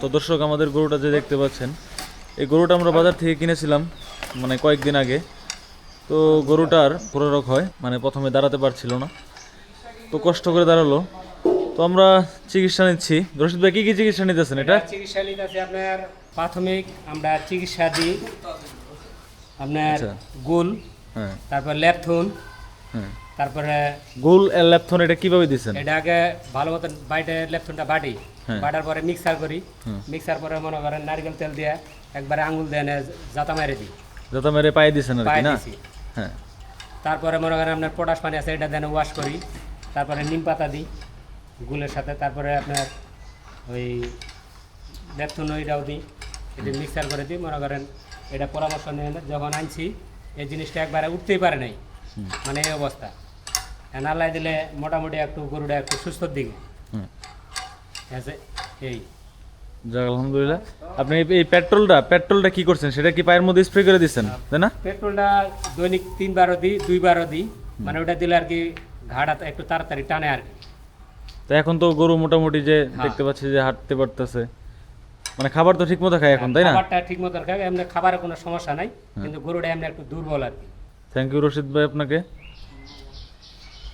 তো দর্শক আমাদের গরুটা যে দেখতে পাচ্ছেন এই গরুটা আমরা বাজার থেকে কিনেছিলাম মানে কয়েকদিন আগে। তো গরুটার রোগ হয় মানে প্রথমে দাঁড়াতে পারছিল না। তো কষ্ট করে দাঁড়াল। তো আমরা চিকিৎসা নিচ্ছি। রশিদ ভাই কি কি চিকিৎসা নিতেছেন এটা? চিকিৎসা নিতে আপনার প্রাথমিক আমরা চিকিৎসা দিই। আপনার আচ্ছা। গুল হ্যাঁ। তারপর ল্যাপথুন হ্যাঁ। তারপরে গোল ল্যাপথন এটা কীভাবে দিচ্ছেন এটা আগে ভালো মতন বাইটে ল্যাপথুনটা বাটি। হ্যাঁ। বাটার পরে মিক্সার করি। মিক্সার পরে মনে করেন নারকেল তেল দিয়ে একবারে আঙুল দিয়ে জাতা মেরে দিই। যাতে মেরে পায়ে দিচ্ছেন আর কি না? হ্যাঁ। তারপরে মনে করেন আপনার পটাশ পানি আছে এটা দেন ওয়াশ করি। তারপরে নিম পাতা দিই গুলের সাথে। তারপরে আপনার ওই ল্যাপথুন ওইটাও দিই। এটা মিক্সার করে দিই মনে করেন এটা পরামর্শ নিয়ে যখন আনছি এই জিনিসটা একবারে উঠতেই পারে নাই। মানে এই অবস্থা। নালাই দিলে মোটামুটি একটু গরুটা একটু সুস্থর দিকে। আছে? এই। যাক আলহামদুলিল্লাহ। আপনি এই- এই পেট্রোলটা পেট্রোলটা কি করছেন? সেটা কি পায়ের মধ্যে স্প্রে করে দিচ্ছেন? তাই না? পেট্রোলটা দৈনিক তিনবারও দিই দুইবারও দিই। মানে ওটা দিলে আর কি ঘাড়া একটু তাড়াতাড়ি টানে আর কি। তো এখন তো গরু মোটামুটি যে হ্যাঁ। দেখতে পাচ্ছি যে হাঁটতে পারতেছে। মানে খাবার তো ঠিকমতো খায় এখন তাই না? খাবারটা ঠিকমতো খায় এমনি খাবারের কোনো সমস্যা নাই কিন্তু গরুটা এমনি একটু দুর্বল আর কি। থ্যাংক ইউ রশিদ ভাই আপনাকে।